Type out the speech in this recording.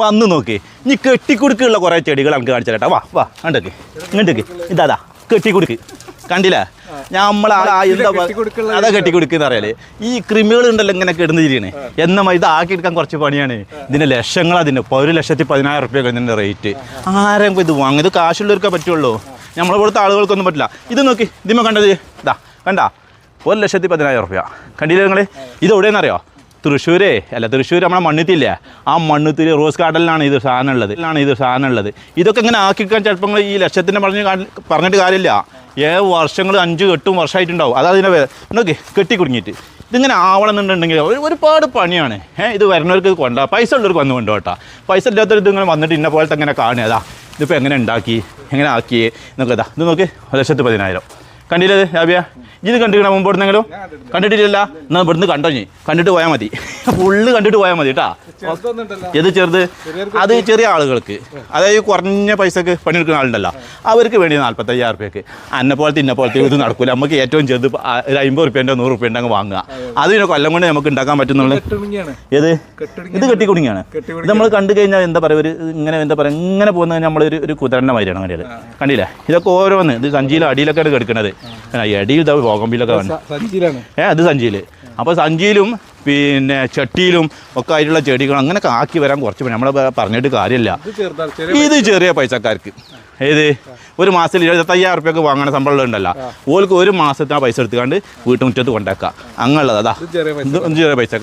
വന്ന് നോക്കി. ഇനി കെട്ടിക്കുടുക്കുള്ള കുറേ ചെടികൾ നമുക്ക് കാണിച്ചു തരട്ടെ വാ വാ കണ്ടേക്ക്. ഇങ്ങോട്ടേക്ക്. ഇതാ കെട്ടിക്കുടുക്ക്. കണ്ടില്ലേ? നമ്മൾ എന്താ അതാ കെട്ടിക്കുടുക്കുന്ന അറിയാലേ. ഈ ക്രിമികൾ ഉണ്ടല്ലോ ഇങ്ങനെ കിടന്ന് തിരിയണേ എന്നാ ഇത് ആക്കിയെടുക്കാൻ കുറച്ച് പണിയാണ്. ഇതിന്റെ ലക്ഷങ്ങൾ അതിന്റെ ഇപ്പോൾ ഒരു ലക്ഷത്തി പതിനായിരം റുപ്യ റേറ്റ്. ആരെങ്കിലും ഇത് വാങ്ങും ഇത് കാശുള്ളവർക്കേ പറ്റുള്ളൂ. നമ്മളെ പോലത്തെ ആളുകൾക്കൊന്നും പറ്റില്ല. ഇത് നോക്കി ഇതിമ്മ കണ്ടത്. ഇതാ കണ്ട? ഒരു ലക്ഷത്തി പതിനായിരം റുപ്യ. കണ്ടില്ലേ നിങ്ങൾ ഇത് എവിടെയെന്നറിയോ തൃശ്ശൂരേ അല്ല തൃശ്ശൂർ നമ്മളെ മണ്ണുത്തില്ല? ആ മണ്ണുത്തിൽ റോസ് ഗാർഡനിലാണ് ഇത് സാധനം ഉള്ളത് ാണ് ഇത് സാധനം ഉള്ളത് ഇതൊക്കെ ഇങ്ങനെ ആക്കിക്കാൻ ചിലപ്പോൾ ഈ ലക്ഷത്തിന്റെ പറഞ്ഞ് പറഞ്ഞിട്ട് കാര്യമില്ല. ഏ വർഷങ്ങൾ അഞ്ച് എട്ടും വർഷമായിട്ടുണ്ടാവും. അതാ വേ- നോക്കി കെട്ടി കുടുങ്ങിയിട്ട് ഇതിങ്ങനെ ആവണം എന്നുണ്ടെങ്കിൽ ഒരു- ഒരുപാട് പണിയാണ്. ഏഹ് ഇത് വരുന്നവർക്ക് കൊണ്ടാ പൈസ ഉള്ളവർക്ക് വന്ന് കൊണ്ടുപോട്ടാ പൈസ ഇല്ലാത്തവർ ഇതിങ്ങനെ വന്നിട്ട് ഇന്ന പോലത്തെ എങ്ങനെ കാണുക. ഇതിപ്പോൾ എങ്ങനെ ഉണ്ടാക്കി? എങ്ങനെ ആക്കി എന്നൊക്കെ ഇതാ. ഇത് നോക്ക് ലക്ഷത്തി പതിനായിരം. കണ്ടില്ലേ രാബിയ ഇത് കണ്ടിരിക്കണ മുമ്പ് എവിടുന്നെങ്കിലും? കണ്ടിട്ടില്ല. എന്നാൽ ഇവിടുന്ന് കണ്ടോ നീ കണ്ടിട്ട് പോയാൽ മതി. ഫുള്ള് കണ്ടിട്ട് പോയാൽ മതി കേട്ടാ. ഏത് ചെറുത്? അത് ചെറിയ ആളുകൾക്ക്. അതായത് കുറഞ്ഞ പൈസക്ക് പണിയെടുക്കുന്ന ആളുണ്ടല്ലോ. അവർക്ക് വേണ്ടി നാൽപ്പത്തയ്യായിരം റുപ്യക്ക് അന്നെ പോലത്തെ ഇന്ന പോലത്തെ ഇത് നടക്കൂല. നമുക്ക് ഏറ്റവും ചെറുത് ഒരു അമ്പത് റുപ്യന്റെ നൂറ് റുപ്യന്റെ അങ്ങ് വാങ്ങുക. അത് പിന്നെ കൊല്ലം കൊണ്ട് നമുക്ക് ഉണ്ടാക്കാൻ പറ്റുന്നുള്ളൂ. ഏത്? ഇത് കെട്ടിക്കുടുങ്ങിയാണ്. ഇത് നമ്മൾ കണ്ടു കഴിഞ്ഞാൽ എന്താ പറയുക? ഒരു ഇങ്ങനെ എന്താ പറയുക? ഇങ്ങനെ പോകുന്നത് നമ്മളൊരു ഒരു കുതിരന്റെ മാതിരിയാണ് കണ്ടിയത് കണ്ടില്ലേ? ഇതൊക്കെ ഓരോന്ന്. ഇത് സഞ്ചിയിലും അടിയിലൊക്കെയാണ് കിടക്കുന്നത് ഇതാ ബോഗംബിലൊക്കെ വേണം സ- സഞ്ചിയിലാണ്. ഏ അത് സഞ്ചിയിൽ അപ്പോൾ സഞ്ചിയിലും പിന്നെ ചട്ടിയിലും ഒക്കെ ആയിട്ടുള്ള ചെടികൾ അങ്ങനെയൊക്കെ ആക്കി വരാൻ കുറച്ച് പണി. നമ്മളെ പറഞ്ഞിട്ട് കാര്യമില്ല. ഇത് ചെറിയ പൈസക്കാർക്ക്. ഏത്? ഒരു മാസത്തിൽ ഇരുപത്തയ്യായിരം റുപ്യൊക്കെ വാങ്ങണ ശമ്പളം ഉണ്ടല്ലോ. ഓൾക്ക് ഒരു മാസത്തെ ആ പൈസ എടുത്തുകൊണ്ട് വീട്ടുമുറ്റത്ത് കൊണ്ടാക്കുക. അങ്ങനെയുള്ളത്. അതാ. ചെറിയ പൈസ